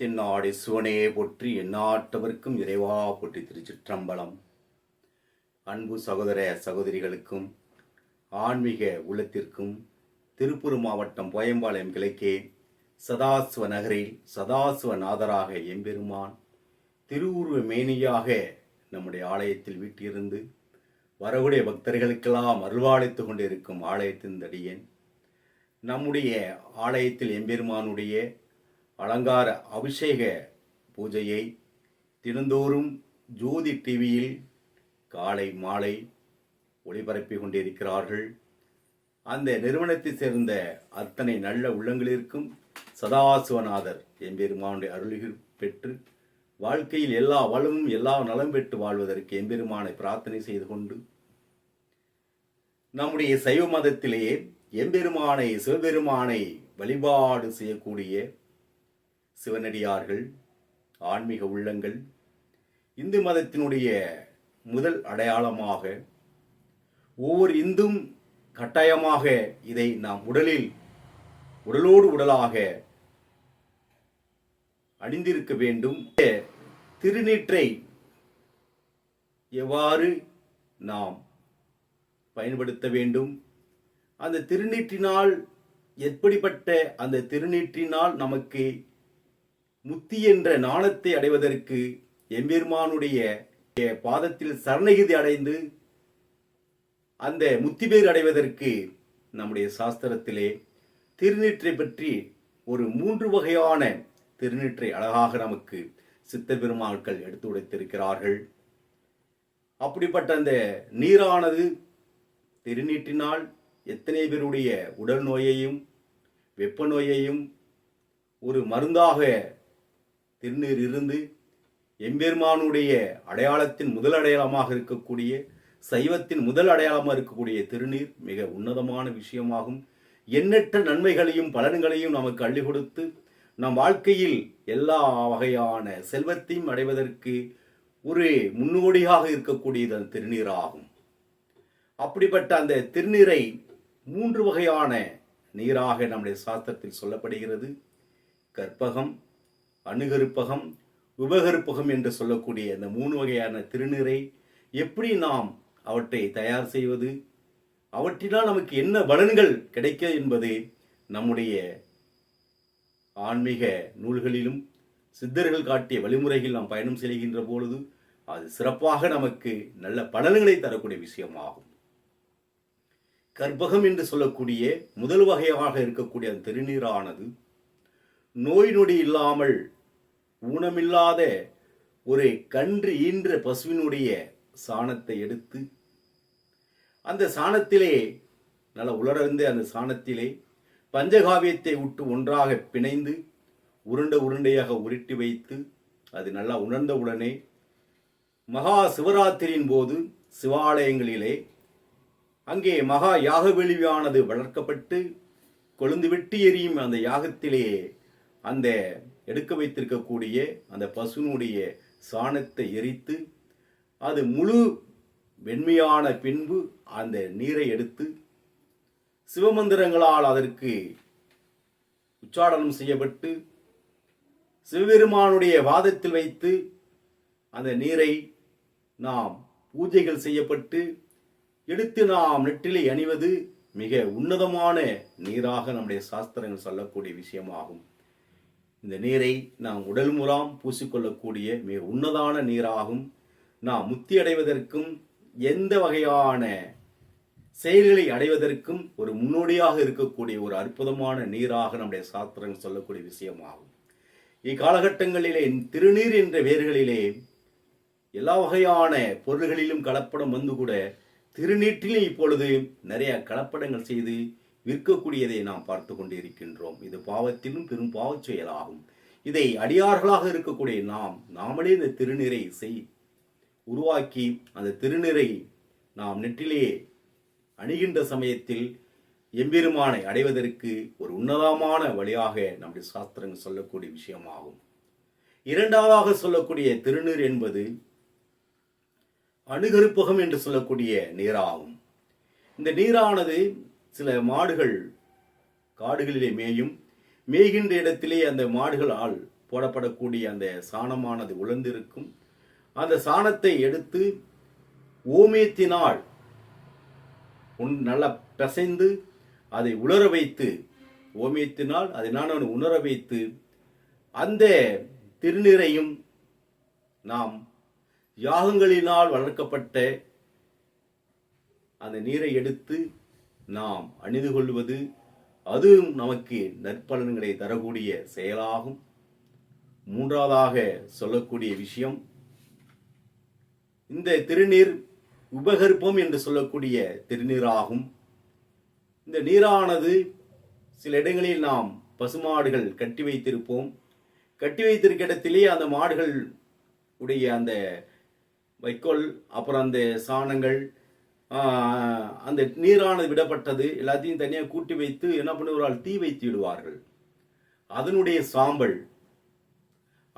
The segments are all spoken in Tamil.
தென்னாடு சிவனையே போற்றி எந்நாட்டவர்க்கும் இறைவா போற்றி திருச்சிற்றம்பலம். அன்பு சகோதர சகோதரிகளுக்கும் ஆன்மீக உள்ளத்திற்கும் திருப்பூர் மாவட்டம் போயம்பாளையம் கிழக்கே சதாசிவ நகரில் சதாசிவ நாதராக எம்பெருமான் திருவுருவ மேனியாக நம்முடைய ஆலயத்தில் வீட்டிலிருந்து வரக்கூடிய பக்தர்களுக்கெல்லாம் அருள்வாளித்து கொண்டிருக்கும் ஆலயத்தின் தடியேன் நம்முடைய ஆலயத்தில் எம்பெருமானுடைய அலங்கார அபிஷேக பூஜையை தினந்தோறும் ஜோதி டிவியில் காலை மாலை ஒளிபரப்பி கொண்டிருக்கிறார்கள். அந்த நிறுவனத்தை சேர்ந்த அத்தனை நல்ல உள்ளங்களிற்கும் சதாசிவநாதர் எம்பெருமானுடைய அருள்கள் பெற்று வாழ்க்கையில் எல்லா வளமும் எல்லா நலம் பெற்று வாழ்வதற்கு எம்பெருமானை பிரார்த்தனை செய்து கொண்டு நம்முடைய சைவ மதத்திலேயே எம்பெருமானை சிவபெருமானை வழிபாடு செய்யக்கூடிய சிவனடியார்கள் ஆன்மீக உள்ளங்கள் இந்து மதத்தினுடைய முதல் அடையாளமாக ஒவ்வொரு இந்தும் கட்டாயமாக இதை நாம் உடலில் உடலோடு உடலாக அணிந்திருக்க வேண்டும். திருநீற்றை எவ்வாறு நாம் பயன்படுத்த வேண்டும்? அந்த திருநீற்றினால் எப்படிப்பட்ட அந்த திருநீற்றினால் நமக்கு முத்தி என்ற நாணத்தை அடைவதற்கு எம்பெருமானுடைய பாதத்தில் சரணகிதி அடைந்து அந்த முத்தி பேர் அடைவதற்கு நம்முடைய சாஸ்திரத்திலே திருநீற்றை பற்றி ஒரு மூன்று வகையான திருநீற்றை அழகாக நமக்கு சித்த பெருமாட்கள் எடுத்து உடைத்திருக்கிறார்கள். அப்படிப்பட்ட அந்த நீரானது திருநீற்றினால் எத்தனை பேருடைய உடல் நோயையும் வெப்ப நோயையும் ஒரு மருந்தாக திருநீர் இருந்து எம்பெருமானுடைய அடையாளத்தின் முதல் அடையாளமாக இருக்கக்கூடிய சைவத்தின் முதல் அடையாளமாக இருக்கக்கூடிய திருநீர் மிக உன்னதமான விஷயமாகும். எண்ணற்ற நன்மைகளையும் பலன்களையும் நமக்கு அள்ளி கொடுத்து நம் வாழ்க்கையில் எல்லா வகையான செல்வத்தையும் அடைவதற்கு ஒரு முன்னோடியாக இருக்கக்கூடியது அந்த திருநீராகும். அப்படிப்பட்ட அந்த திருநீரை மூன்று வகையான நீராக நம்முடைய சாஸ்திரத்தில் சொல்லப்படுகிறது. கற்பகம் அணுகருப்பகம் உபகருப்பகம் என்று சொல்லக்கூடிய அந்த மூணு வகையான திருநீரை எப்படி நாம் அவற்றை தயார் செய்வது? அவற்றினால் நமக்கு என்ன பலன்கள் கிடைக்க என்பது நம்முடைய ஆன்மீக நூல்களிலும் சித்தர்கள் காட்டிய வழிமுறைகள் நாம் பயணம் செய்கின்ற பொழுது அது சிறப்பாக நமக்கு நல்ல பலன்களை தரக்கூடிய விஷயமாகும். கற்பகம் என்று சொல்லக்கூடிய முதல் வகையாக இருக்கக்கூடிய அந்த திருநீரானது நோய் நொடி இல்லாமல் ஊனமில்லாத ஒரு கன்று ஈன்ற பசுவினுடைய சாணத்தை எடுத்து அந்த சாணத்திலே நல்ல உலர்ந்து அந்த சாணத்திலே பஞ்சகாவியத்தை விட்டு ஒன்றாக பிணைந்து உருண்டை உருண்டையாக உருட்டி வைத்து அது நல்லா உணர்ந்த உடனே மகா சிவராத்திரியின் போது சிவாலயங்களிலே அங்கே மகா யாக வெளியானது வளர்க்கப்பட்டு கொழுந்து வெட்டி எரியும் அந்த யாகத்திலே அந்த எடுக்க வைத்திருக்கக்கூடிய அந்த பசுனுடைய சாணத்தை எரித்து அது முழு வெண்மையான பின்பு அந்த நீரை எடுத்து சிவமந்திரங்களால் அதற்கு உச்சாடனம் செய்யப்பட்டு சிவபெருமானுடைய வாதத்தில் வைத்து அந்த நீரை நாம் பூஜைகள் செய்யப்பட்டு எடுத்து நாம் நெற்றிலை அணிவது மிக உன்னதமான நீராக நம்முடைய சாஸ்திரங்கள் சொல்லக்கூடிய விஷயமாகும். இந்த நீரை நாம் உடல் முறாம் பூசிக்கொள்ளக்கூடிய மிக உன்னதான நீராகும். நாம் முத்தி அடைவதற்கும் எந்த வகையான செயல்களை அடைவதற்கும் ஒரு முன்னோடியாக இருக்கக்கூடிய ஒரு அற்புதமான நீராக நம்முடைய சாஸ்திரங்கள் சொல்லக்கூடிய விஷயமாகும். இக்காலகட்டங்களிலே திருநீர் என்ற வேர்களிலே எல்லா வகையான பொருள்களிலும் கலப்படம் வந்து கூட திருநீற்றிலும் இப்பொழுது நிறைய கலப்படங்கள் செய்து விற்கக்கூடியதை நாம் பார்த்து கொண்டிருக்கின்றோம். இது பாவத்திலும் பெரும் பாவச் செயலாகும் இதை அடியார்களாக இருக்கக்கூடிய நாம் நாமளே இந்த திருநீரை செய் உருவாக்கி அந்த திருநீரை நாம் நெற்றிலே அணுகின்ற சமயத்தில் எம்பெருமானை அடைவதற்கு ஒரு உன்னதமான வழியாக நம்முடைய சாஸ்திரங்கள் சொல்லக்கூடிய விஷயமாகும். இரண்டாவதாக சொல்லக்கூடிய திருநீர் என்பது அணுகருப்பகம் என்று சொல்லக்கூடிய நீராகும். இந்த நீரானது சில மாடுகள் காடுகளிலே மேயும். மேய்கின்ற இடத்திலே அந்த மாடுகளால் போடப்படக்கூடிய அந்த சாணமானது உலர்ந்திருக்கும். அந்த சாணத்தை எடுத்து ஓமியத்தினால் உன் நல்லா பிசைந்து அதை உலர வைத்து ஓமியத்தினால் அதை நான் உணர வைத்து அந்த திருநீரையும் நாம் யாகங்களினால் வளர்க்கப்பட்ட அந்த நீரை எடுத்து நாம் அணிந்து கொள்வது அதுவும் நமக்கு நற்பலன்களை தரக்கூடிய செயலாகும். மூன்றாவதாக சொல்லக்கூடிய விஷயம் இந்த திருநீர் உபகற்பம் என்று சொல்லக்கூடிய திருநீராகும். இந்த நீரானது சில இடங்களில் நாம் பசுமாடுகள் கட்டி வைத்திருப்போம். கட்டி வைத்திருக்க இடத்திலே அந்த மாடுகள் உடைய அந்த வைக்கோல் அப்புறம் அந்த சாணங்கள் அந்த நீரானது விடப்பட்டது எல்லாத்தையும் தனியாக கூட்டி வைத்து என்ன பண்ணுவார்கள்? தீ வைத்து விடுவார்கள் அதனுடைய சாம்பல்.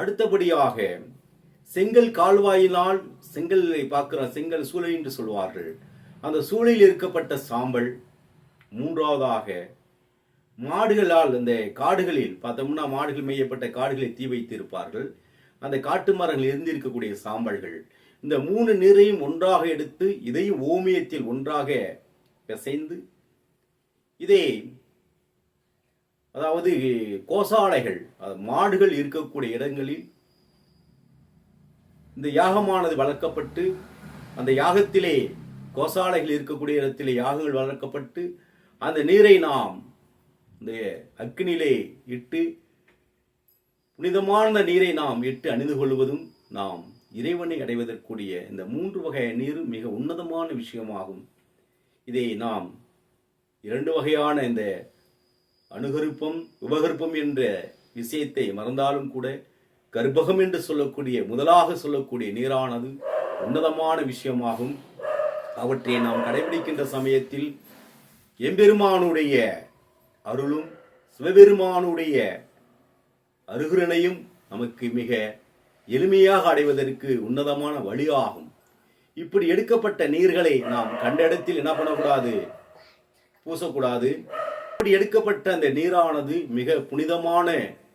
அடுத்தபடியாக செங்கல் கால்வாயினால் செங்கலை பார்க்கிற செங்கல் சூளை என்று சொல்வார்கள். அந்த சூளையில் இருக்கப்பட்ட சாம்பல். மூன்றாவதாக மாடுகளால் இந்த காடுகளில் பார்த்தோம்னா மாடுகள் மேயப்பட்ட காடுகளை தீ வைத்திருப்பார்கள். அந்த காட்டு மரங்கள் இருந்திருக்கக்கூடிய சாம்பல்கள். இந்த மூணு நீரையும் ஒன்றாக எடுத்து இதையும் ஓமியத்தில் ஒன்றாக பிசைந்து இதை அதாவது கோசாலைகள் மாடுகள் இருக்கக்கூடிய இடங்களில் இந்த யாகமானது வளர்க்கப்பட்டு அந்த யாகத்திலே கோசாலைகள் இருக்கக்கூடிய இடத்திலே யாகங்கள் வளர்க்கப்பட்டு அந்த நீரை நாம் இந்த அக்னியிலே இட்டு புனிதமான நீரை நாம் இட்டு அணிந்து கொள்வதும் நாம் இறைவனை அடைவதற்குரிய இந்த மூன்று வகை நீர் மிக உன்னதமான விஷயமாகும். இதை நாம் இரண்டு வகையான இந்த அணுகருப்பம் உபகருப்பம் என்ற விஷயத்தை மறந்தாலும் கூட கர்ப்பகம் என்று சொல்லக்கூடிய முதலாக சொல்லக்கூடிய நீரானது உன்னதமான விஷயமாகும். அவற்றை நாம் கடைபிடிக்கின்ற சமயத்தில் எம்பெருமானுடைய அருளும் சிவபெருமானுடைய அருகுரனையும் நமக்கு மிக எளிமையாக அடைவதற்கு உன்னதமான வழியாகும். இப்படி எடுக்கப்பட்ட நீர்களை நாம் கண்ட இடத்தில் என்ன பண்ணக்கூடாது? பூசக்கூடாது. இப்படி எடுக்கப்பட்ட அந்த நீரானது மிக புனிதமான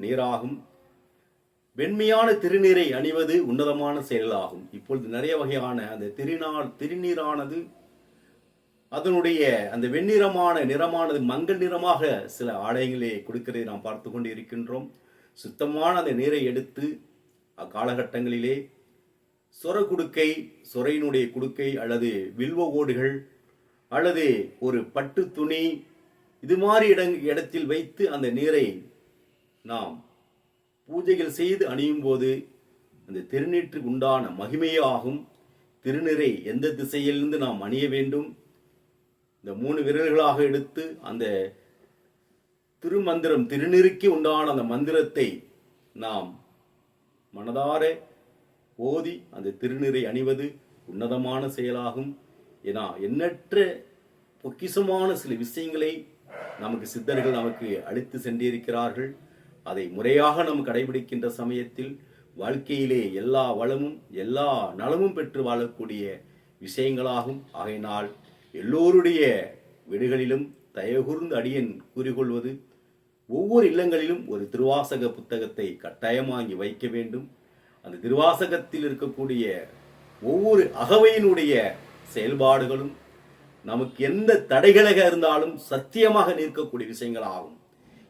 நீராகும். வெண்மையான திருநீரை அணிவது உன்னதமான செயலாகும். இப்பொழுது நிறைய வகையான அந்த திருநாள் திருநீரானது அதனுடைய அந்த வெண்ணிறமான நிறமானது மங்கள் நிறமாக சில ஆலயங்களே கொடுக்கிறதை நாம் பார்த்து கொண்டு இருக்கின்றோம் சுத்தமான அந்த நீரை எடுத்து அக்காலகட்டங்களிலே சொர குடுக்கை சொரையினுடைய குடுக்கை அல்லது வில்வ ஓடுகள் அல்லது ஒரு பட்டு துணி இது மாதிரி இடங் இடத்தில் வைத்து அந்த நீரை நாம் பூஜைகள் செய்து அணியும் போது அந்த திருநீற்றுக்கு உண்டான மகிமையாகும் திருநீரை எந்த திசையிலிருந்து நாம் அணிய வேண்டும்? இந்த மூணு விரல்களாக எடுத்து அந்த திருமந்திரம் திருநீருக்கு உண்டான அந்த மந்திரத்தை நாம் மனதார ஓதி அந்த திருநீரை அணிவது உன்னதமான செயலாகும். ஏன்னா எண்ணற்ற பொக்கிஷமான சில விஷயங்களை நமக்கு சித்தர்கள் நமக்கு அளித்து சென்றிருக்கிறார்கள். அதை முறையாக நாம் கடைபிடிக்கின்ற சமயத்தில் வாழ்க்கையிலே எல்லா வளமும் எல்லா நலமும் பெற்று வாழக்கூடிய விஷயங்களாகும். ஆகையினால் எல்லோருடைய வீடுகளிலும் தயகுர்ந்து அடியன் கூறிக்கொள்வது ஒவ்வொரு இல்லங்களிலும் ஒரு திருவாசக புத்தகத்தை கட்டாயமாகி வைக்க வேண்டும். அந்த திருவாசகத்தில் இருக்கக்கூடிய ஒவ்வொரு அகவையினுடைய செயல்பாடுகளும் நமக்கு எந்த தடைகளாக இருந்தாலும் சத்தியமாக நிற்கக்கூடிய விஷயங்கள் ஆகும்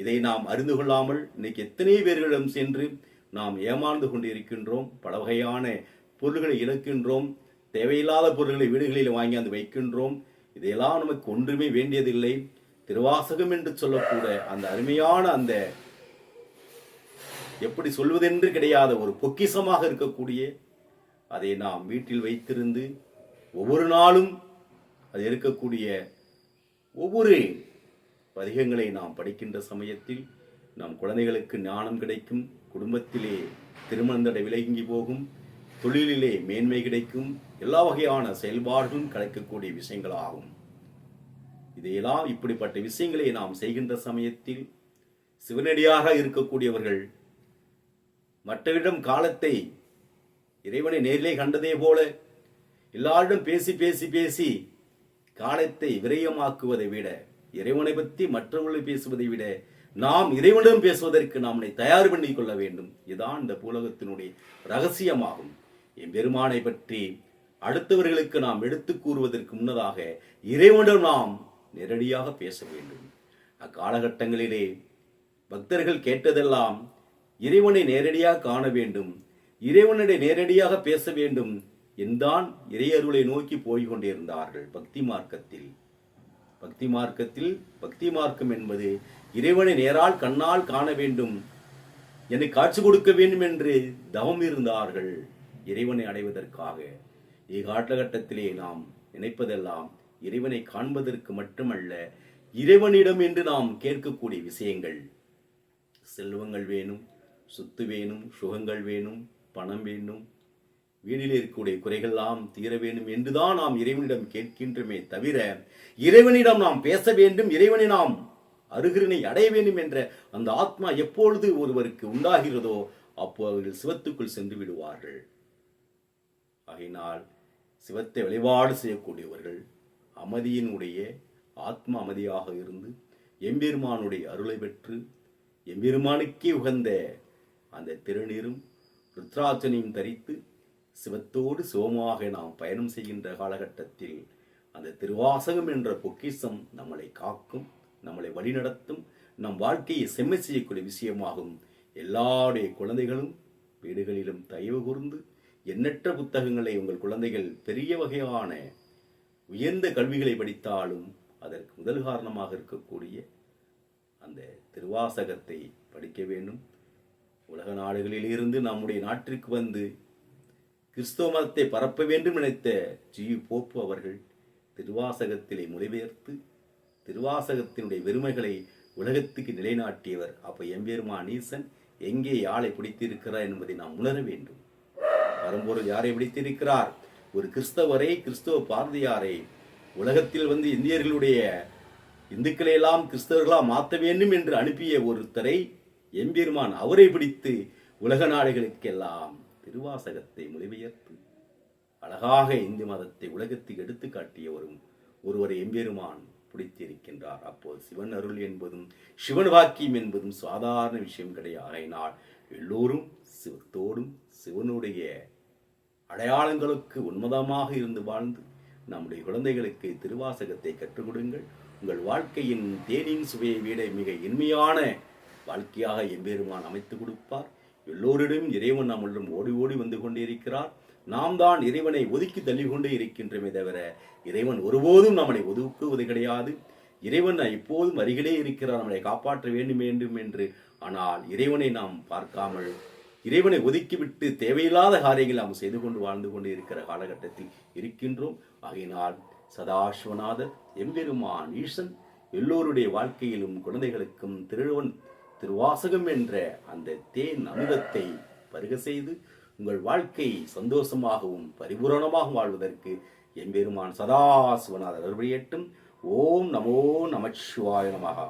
இதை நாம் அறிந்து கொள்ளாமல் இன்னைக்கு எத்தனை பேர்களிடம் சென்று நாம் ஏமாந்து கொண்டு இருக்கின்றோம் பல வகையான பொருள்களை இழக்கின்றோம் தேவையில்லாத பொருள்களை வீடுகளில் வாங்கி வந்து வைக்கின்றோம். இதையெல்லாம் நமக்கு ஒன்றுமே வேண்டியதில்லை. திருவாசகம் என்று சொல்லக்கூட அந்த அருமையான அந்த எப்படி சொல்வதென்று கிடையாத ஒரு பொக்கிசமாக இருக்கக்கூடிய அதை நாம் வீட்டில் வைத்திருந்து ஒவ்வொரு நாளும் அது இருக்கக்கூடிய ஒவ்வொரு பதிகங்களை நாம் படிக்கின்ற சமயத்தில் நம் குழந்தைகளுக்கு ஞானம் கிடைக்கும் குடும்பத்திலே திருமணந்தடை விலகி போகும் தொழிலிலே மேன்மை கிடைக்கும் எல்லா வகையான செயல்பாடுகளும் கிடைக்கக்கூடிய விஷயங்களாகும். இதையெல்லாம் இப்படிப்பட்ட விஷயங்களை நாம் செய்கின்ற சமயத்தில் சிவனடியாக இருக்கக்கூடியவர்கள் மற்றவரிடம் காலத்தை இறைவனை நேரிலே கண்டதே போல எல்லாரிடம் பேசி பேசி பேசி காலத்தை விரயமாக்குவதை விட இறைவனை பற்றி மற்றவர்களை பேசுவதை விட நாம் இறைவனிடம் பேசுவதற்கு நம்மை தயார் பண்ணி கொள்ள வேண்டும். இதுதான் இந்த பூலகத்தினுடைய ரகசியமாகும். எம்பெருமானை பற்றி அடுத்தவர்களுக்கு நாம் எடுத்து கூறுவதற்கு முன்னதாக இறைவனிடம் நாம் நேரடியாக பேச வேண்டும். அக்காலகட்டங்களிலே பக்தர்கள் கேட்டதெல்லாம் இறைவனை நேரடியாக காண வேண்டும். இறைவனுடைய நேரடியாக பேச வேண்டும் என்றான் இறையருளை நோக்கி போய் கொண்டிருந்தார்கள் பக்தி மார்க்கத்தில். பக்தி மார்க்கத்தில் பக்தி மார்க்கம் என்பது இறைவனை நேரால் கண்ணால் காண வேண்டும். என்னை காட்சி கொடுக்க வேண்டும் என்று தவம் இருந்தார்கள். இறைவனை அடைவதற்காக. இக்காலகட்டத்திலே நாம் நினைப்பதெல்லாம் இறைவனை காண்பதற்கு மட்டுமல்ல இறைவனிடம் என்று நாம் கேட்கக்கூடிய விஷயங்கள். செல்வங்கள் வேணும் சொத்து வேணும் சுகங்கள் வேணும் பணம் வேணும் வீடில் இருக்கக்கூடிய குறைகள்லாம் தீர வேண்டும் என்றுதான் நாம் இறைவனிடம் கேட்கின்றமே தவிர இறைவனிடம் நாம் பேச வேண்டும் இறைவனை நாம் அருகிரனை அடைய வேண்டும் என்ற அந்த ஆத்மா எப்பொழுது ஒருவருக்கு உண்டாகிறதோ அப்போ அவர்கள் சிவத்துக்குள் சென்று விடுவார்கள். ஆகையினால் சிவத்தை வழிபாடு செய்யக்கூடியவர்கள் அமைதியினுடைய ஆத்ம அமைதியாக இருந்து எம்பெருமானுடைய அருளை பெற்று எம்பெருமானுக்கே உகந்த அந்த திருநீரும் ருத்ராட்சனையும் தரித்து சிவத்தோடு சிவமாக நாம் பயணம் செய்கின்ற காலகட்டத்தில் அந்த திருவாசகம் என்ற பொக்கிஷம் நம்மளை காக்கும் நம்மளை வழிநடத்தும் நம் வாழ்க்கையை செம்மை செய்யக்கூடிய விஷயமாகும். எல்லாருடைய குழந்தைகளும் வீடுகளிலும் தயவு கூர்ந்து எண்ணற்ற புத்தகங்களை உங்கள் குழந்தைகள் பெரிய வகையான உயர்ந்த கல்விகளை படித்தாலும் அதற்கு முதல் காரணமாக இருக்கக்கூடிய அந்த திருவாசகத்தை படிக்க வேண்டும். உலக நாடுகளில் இருந்து நம்முடைய நாட்டிற்கு வந்து கிறிஸ்தவ மதத்தை பரப்ப வேண்டும் நினைத்த ஜி போப்பு அவர்கள் திருவாசகத்திலே மொழிபெயர்த்து திருவாசகத்தினுடைய வெறுமைகளை உலகத்துக்கு நிலைநாட்டியவர். அப்ப எம்பெருமா நீசன் எங்கே யாழை பிடித்திருக்கிறார் என்பதை நாம் உணர வேண்டும். வரும்பொருள் யாரை பிடித்திருக்கிறார்? ஒரு கிறிஸ்தவரை கிறிஸ்தவ பாரதியாரை உலகத்தில் வந்து இந்தியர்களுடைய இந்துக்களை எல்லாம் கிறிஸ்தவர்களாக மாற்ற வேண்டும் என்று அனுப்பிய ஒருத்தரை எம்பெருமான் அவரை பிடித்து உலக நாடுகளுக்கெல்லாம் திருவாசகத்தை மொழிபெயர்த்து அழகாக இந்து மதத்தை உலகத்துக்கு எடுத்து காட்டியவரும் ஒருவரை எம்பெருமான் பிடித்திருக்கின்றார். அப்போது சிவன் அருள் என்பதும் சிவன் வாக்கியம் என்பதும் சாதாரண விஷயம் கிடையாது. ஆகையினால் எல்லோரும் சிவத்தோடும் சிவனுடைய அடையாளங்களுக்கு உன்மதமாக இருந்து வாழ்ந்து நம்முடைய குழந்தைகளுக்கு திருவாசகத்தை கற்றுக் கொடுங்கள். உங்கள் வாழ்க்கையின் தேனின் சுவையை விட மிக இனிமையான வாழ்க்கையாக எம்பெருமான் அமைத்து கொடுப்பார். எல்லோரிடம் இறைவன் நம்மளிடம் ஓடி ஓடி வந்து கொண்டிருக்கிறார். நாம் தான் இறைவனை ஒதுக்கி தள்ளிக்கொண்டே இருக்கின்றமே தவிர இறைவன் ஒருபோதும் நம்மளை ஒதுக்குவது கிடையாது. இறைவன் இப்போதும் அருகிலே இருக்கிறார். நம்மளை காப்பாற்ற வேண்டும் வேண்டும் என்று. ஆனால் இறைவனை நாம் பார்க்காமல் இறைவனை ஒதுக்கிவிட்டு தேவையில்லாத காரியங்களை நாம் செய்து கொண்டு வாழ்ந்து கொண்டு இருக்கிற காலகட்டத்தில் இருக்கின்றோம். ஆகையினால் சதாசிவநாதர் எம்பெருமான் ஈசன் எல்லோருடைய வாழ்க்கையிலும் குழந்தைகளுக்கும் திருவன் திருவாசகம் என்ற அந்த தேன் அமுதத்தை பருக செய்து உங்கள் வாழ்க்கை சந்தோஷமாகவும் பரிபூரணமாகவும் வாழ்வதற்கு எம்பெருமான் சதாசிவநாதர் அருள்படியட்டும் ஓம் நமோ நமச்சிவாய நமகா